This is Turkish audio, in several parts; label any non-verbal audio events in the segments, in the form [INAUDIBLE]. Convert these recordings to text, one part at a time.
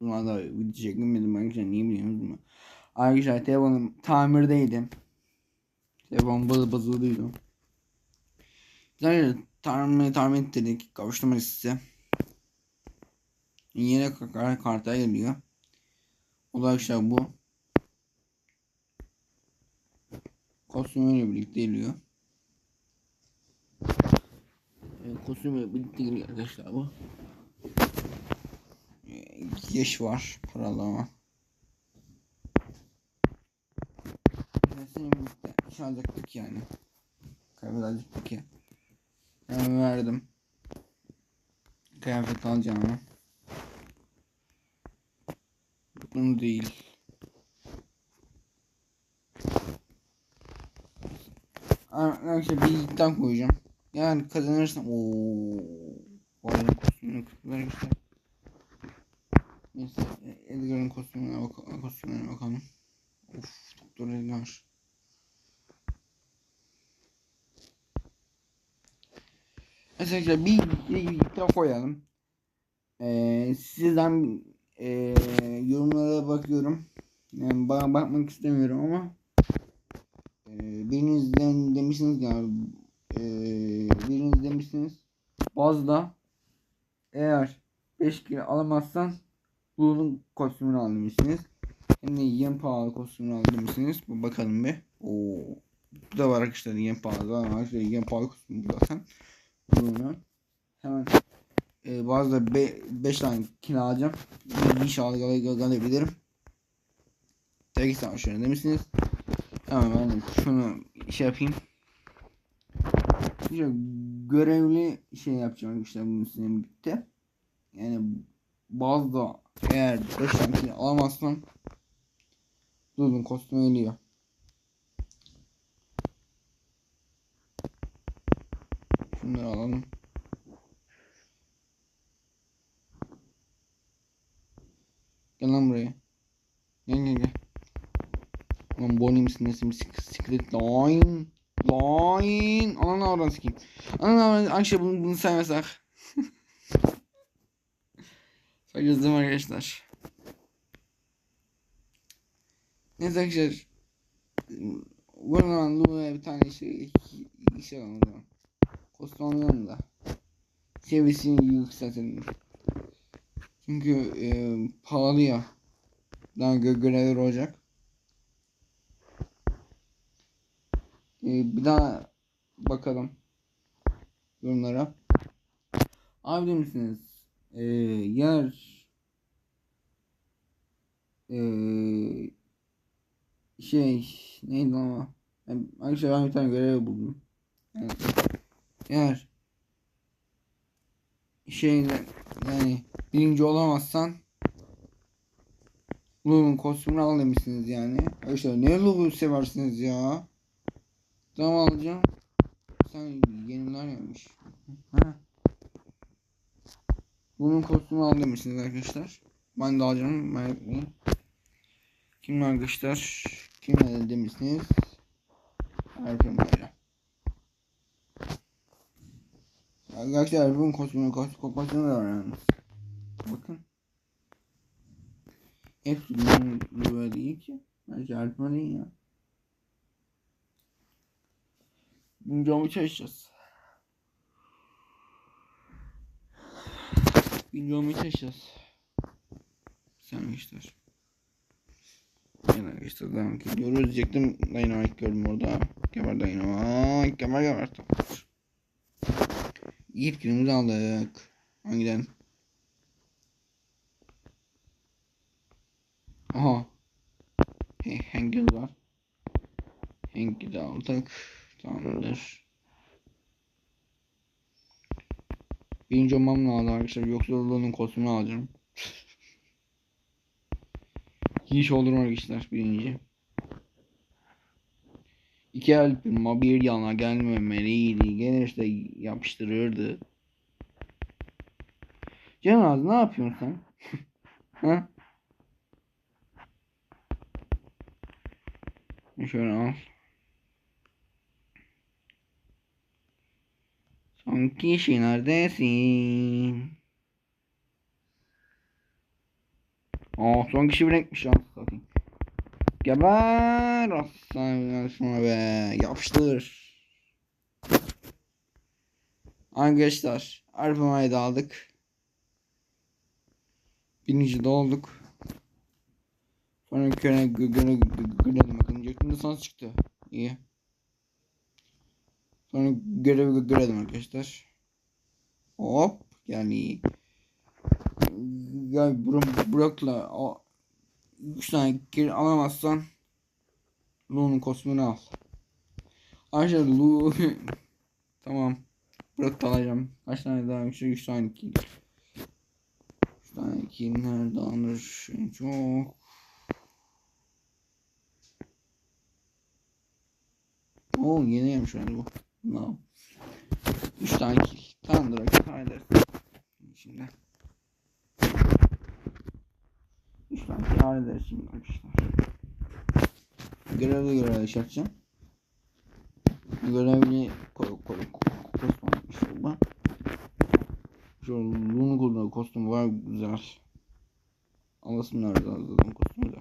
Valla video çekmedim arkadaşlar niye biliyorsunuz mu? Arkadaşlar telefonum tamirdeydi. Telefon bızı bızılıydı. Güzel tamir, tamir ettirdik. Kavuşturma size. Yine kar karta geliyor. O da arkadaşlar bu. Kostümüyle birlikte geliyor. Kostümüyle birlikte geliyor arkadaşlar bu. Yaş var paralama. Senin birlikte iş alacaktık yani. Kaybedecektik ya. Ben verdim. Kıyafet alacağım ama. Bunu değil. Arkadaşlar bir iddia koyacağım. Yani kazanırsam ooo. Bayram kostümünü kutlar işte. Neyse Edgar'ın kostümüne bak kostümüne bakalım. Of Doktor Edgar. Mesela bir, bir iddia koyalım. Ee, sizden e, yorumlara bakıyorum. Yani bana bakmak istemiyorum ama e, birinizden demişsiniz ya e, biriniz demişsiniz bazda eğer 5 kilo alamazsan bunun kostümünü al demişsiniz. Hem de yem pahalı kostümünü al demişsiniz. Bu bakalım bir. Oo. Bu da var arkadaşlar yem pahalı. Arkadaşlar yem pahalı kostümü zaten. Bunu hemen e, bazı 5 tane kilo alacağım. İnşallah alabilirim. Tek tane şöyle demişsiniz. Tamam ben şunu şey yapayım. Görevli şey yapacağım işte bunun üstüne birlikte. Yani bazda eğer 5 tane kilo alamazsam Dudun kostümü geliyor. Şunları alalım. Gel lan buraya. Gel gel gel. Lan Bonnie misin nesin? Secret line. Line. Ananı oradan sikeyim. Ananı oradan. Akşam bunu, bunu saymasak. Değil mi arkadaşlar? Neyse arkadaşlar. Buradan Lu'ya bir tane şey şey alalım o zaman. Da. Seviyesini yükseltelim. Çünkü e, pahalı ya. Daha gö görevler olacak. E, bir daha bakalım yorumlara. Abi misiniz? E, yer e, şey neydi ama yani, arkadaşlar ben bir tane görev buldum. Yani, eğer şeyle yani birinci olamazsan Lu'nun kostümünü al demişsiniz yani. Arkadaşlar ne Lu'yu seversiniz ya? Tamam alacağım. Sen yeniler yapmış. Ha. Bunun kostümü al demişsiniz arkadaşlar. Ben de alacağım. Ben yapmayayım. Kim arkadaşlar? Kim demişsiniz? Erken böyle. Arkadaşlar bunun kostümünü kopmasını da öğrendiniz. Bakın. Hepsi bunun böyle değil ki. Bence artma değil ya. Bunu camı çalışacağız. Bunu çalışacağız. Sen arkadaşlar. Yine arkadaşlar devam ediyoruz diyecektim. Dynamite gördüm orada. Kemer Dynamite. Kemer kemer. İlk günümüzü aldık. Hangiden? Aha. Hey, Hangil var. Hangil'i aldık. Tamamdır. Birinci olmam lazım arkadaşlar. Yoksa Lulu'nun kostümünü alacağım. [LAUGHS] İş olur arkadaşlar birinci. İki elpim bir yana gelmemeliydi. Gelirse yapıştırırdı. Cenaz ne yapıyorsun sen? [LAUGHS] ha? Şöyle al. Son kişi neredesin? Aa son kişi bir renkmiş ya. Satayım. Geber aslan şuna be. Yapıştır. Arkadaşlar arpamayı da aldık. Birinci de olduk. Sonra göre göre görelim bakalım. Jack'ın lisans çıktı. İyi. Sonra görevi görelim arkadaşlar. Hop yani ya Brock, Brock'la o 3 tane geri alamazsan Lu'nun kostümünü al. Arkadaşlar Lu [LAUGHS] tamam. Brock alacağım. Kaç tane daha güçlü? 3 tane kill. 3 tane kill nerede alır? Çok. Oo yeni yemiş yani bu. No. 3 tane kill. Tamamdır. Hallederiz. Şimdi. 3 tane kill hallederiz şimdi arkadaşlar. Görevli görevli işareteceğim. Görevli kostüm işte bu. Şu Lunu kullandığı kostüm var güzel. Alasım nerede zaten kostümü de.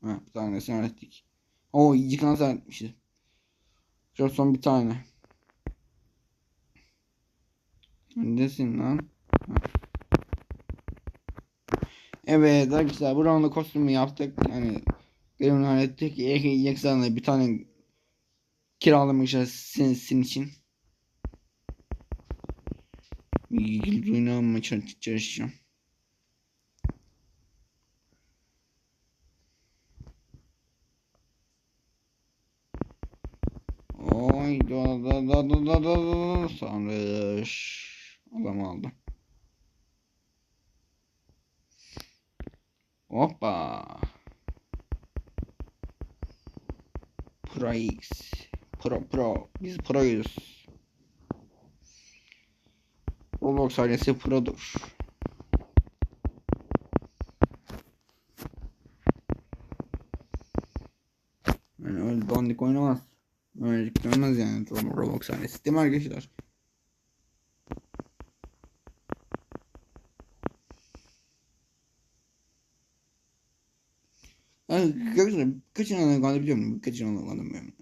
Ha bir tanesini hallettik. Oo yıkan halletmişiz. Şu son bir tane. Neredesin lan? Evet arkadaşlar bu roundda kostümü yaptık. Yani görevini hallettik. Yeksan'da bir tane kiralamışız senin, senin için. İlgili oynamaya çalışacağım. Oy da da da da da da da Sanrış. Adam aldım. Hoppa. Pro X. Pro Pro. Biz Pro'yuz. Roblox ailesi Pro'dur. Yani öyle dandik oynamaz. Öyle oynamaz yani Roblox ailesi. Değil arkadaşlar? Arkadaşlar kaç tane kaldı biliyor musun? Kaç tane kaldı bilmiyorum.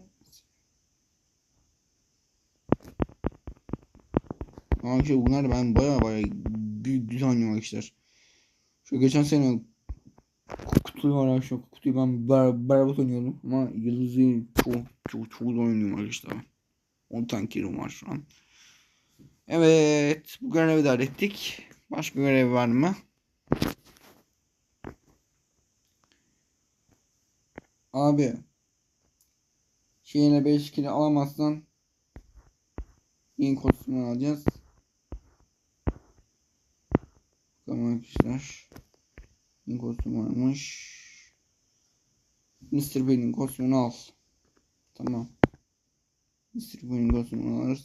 Arkadaşlar bunlar ben baya baya büyük güzel oynuyorum arkadaşlar. Şu geçen sene kutuyu var arkadaşlar. Kutuyu ben ber berbat oynuyordum. Ama yıldızı çok çok çok da oynuyorum arkadaşlar. 10 tane kilim var şu an. Evet bu görevi de hallettik. Başka görev var mı? Abi şeyine 5 kilo alamazsan yeni kostümü alacağız. Tamam arkadaşlar. Yeni kostüm varmış. Mr. Bean'in kostümünü al. Tamam. Mr. Bean'in kostümünü alırız.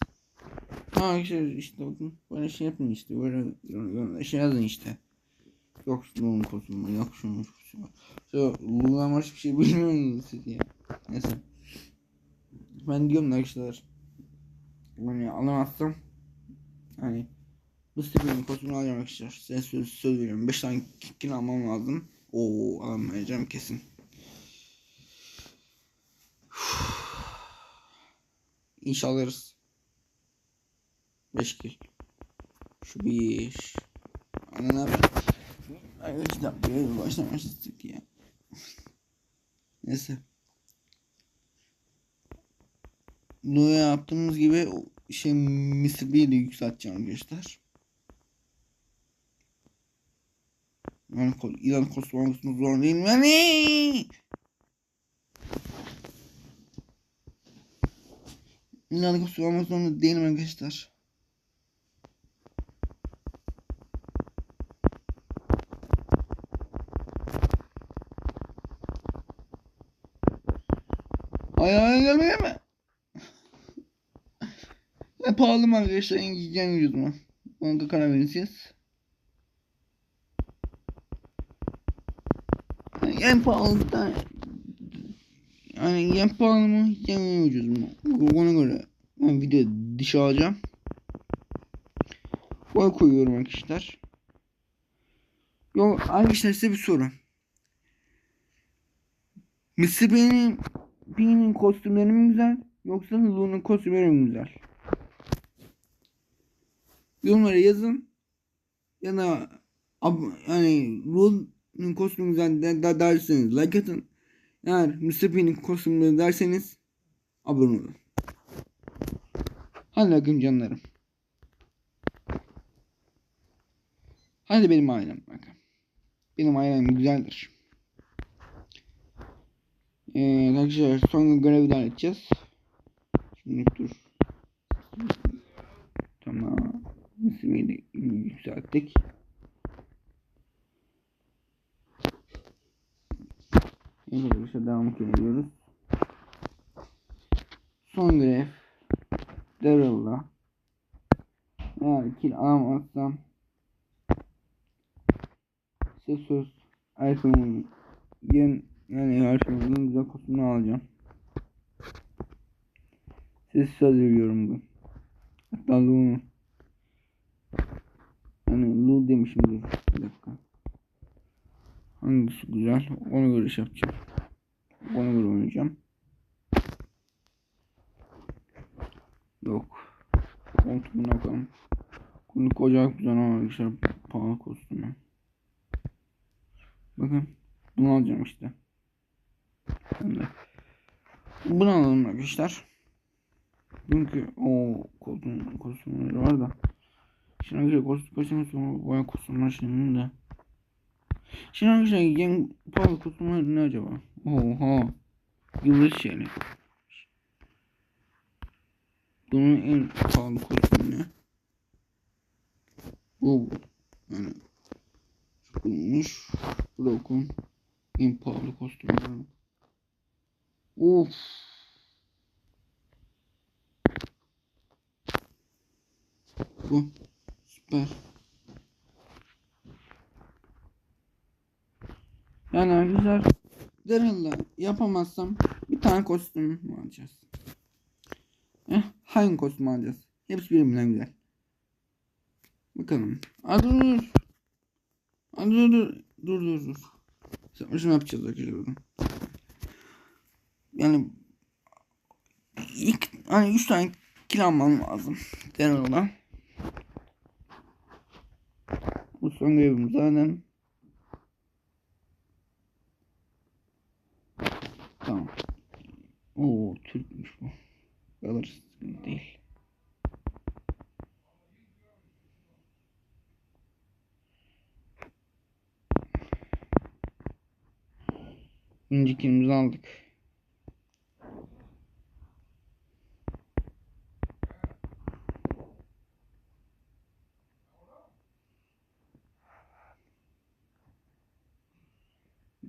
Ha arkadaşlar işte bakın böyle şey yapın işte böyle şey yazın işte. Yok şunun kostümü yok şunun kostümü. Şu Luna Marş bir şey bilmiyor musunuz siz ya? Neyse. Ben diyorum da arkadaşlar. Hani alamazsam hani bu Steven'in kostümünü alacağım arkadaşlar. Size söz, söz veriyorum. 5 tane kill almam lazım. Oo alamayacağım kesin. [SIGHS] İnşallah alırız. 5 kill. Şu bir. Ana ne yapayım? Arkadaşlar böyle başlamıştık ya. Neyse. Noya yaptığımız gibi şey de yükselteceğim arkadaşlar. Yani ilan kostüm olmasını zor değil mi? Yani! İlan kostüm olmasını değilim arkadaşlar. Ay ay gelmeye mi? Ne pahalı mı arkadaşlar? Mu? Onu da karar verin siz. Yani pahalı mı? En ucuz mu? Ona göre ben video dişi alacağım. Boy koyuyorum arkadaşlar. Yok arkadaşlar size bir soru. Mr. P'nin P'nin kostümleri mi güzel yoksa Lu'nun kostümleri mi güzel? Yorumlara yazın. Ya da yani Lu'nun kostümü güzel de, de, derseniz like atın. Eğer Mr. P'nin kostümleri derseniz abone olun. Hadi bakın canlarım. Hadi benim ailem bakın. Benim ailem güzeldir. Ee, arkadaşlar son görevi de halledeceğiz. Şimdi dur. Tamam. İsmi de yükselttik. Evet arkadaşlar devam ediyoruz. Son görev. Daryl'la. Eğer kill alamazsam size söz iPhone'un yeni yani en güzel kutusunu alacağım. Size söz veriyorum bu. Hatta Lu'nu yani Lu demişim. Bir dakika. Hangisi güzel? Ona göre şey yapacağım. Ona göre oynayacağım. Yok. Koltuğuna bakalım. Kunluk ocak güzel ama arkadaşlar pahalı kostümü. Bakın. Bunu alacağım işte. Bunu alalım arkadaşlar. Çünkü o kostüm, kostümleri var da. Şimdi kostüm kostümü sonra bayağı kostüm var şimdi de. Şimdi arkadaşlar en pahalı kostümler ne acaba? Oha. Yıldız şeyleri. Bunun en pahalı kostümü ne? Bu. Yani. Çıkılmış. Broken. En pahalı kostümler. Of. Bu. Süper. Yani arkadaşlar Daryl'la yapamazsam bir tane kostüm alacağız. Eh, hangi kostüm alacağız? Hepsi birbirinden güzel. Bakalım. Aa, dur dur. Aa, dur dur. Dur dur dur. Şunu yapacağız arkadaşlar. Yani ilk hani 3 tane kill almam lazım. Daryl'la. Bu son görevim zaten. Tamam. Oo Türkmüş bu. Alırız sıkıntı değil. Öncekimizi aldık.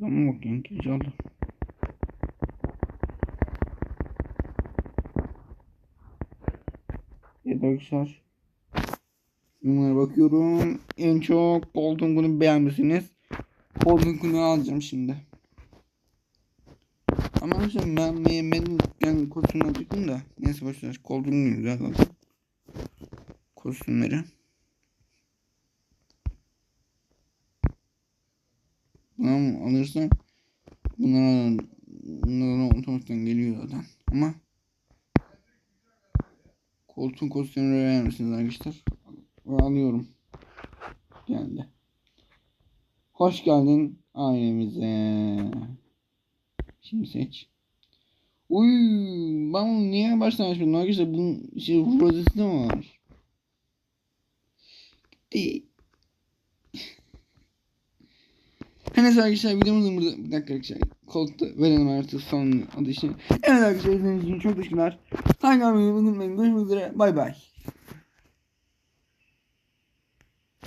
Ama bakayım ki aldım. Arkadaşlar. Bunlara bakıyorum. En çok Golden Gun'u beğenmişsiniz. Golden Gun'u alacağım şimdi. Ama arkadaşlar ben beğenmedim. Yani kostümü alacaktım da. Neyse boşver. Golden Gun'u güzel aldım. Kostümleri. Bunu alırsam bunlara bunlara otomatikten geliyor zaten. Ama koltuğun kostümünü verir misiniz arkadaşlar? Ve alıyorum. Geldi. Hoş geldin ailemize. Şimdi seç. Uy, ben bunu niye baştan açmadım arkadaşlar? Bunun şey rozesi de var? Gitti. Neyse arkadaşlar videomuzun burada bir dakika arkadaşlar koltukta verelim artık son adı için. Evet arkadaşlar izlediğiniz için çok teşekkürler. Takip etmeyi unutmayın. Görüşmek üzere. Bay bay.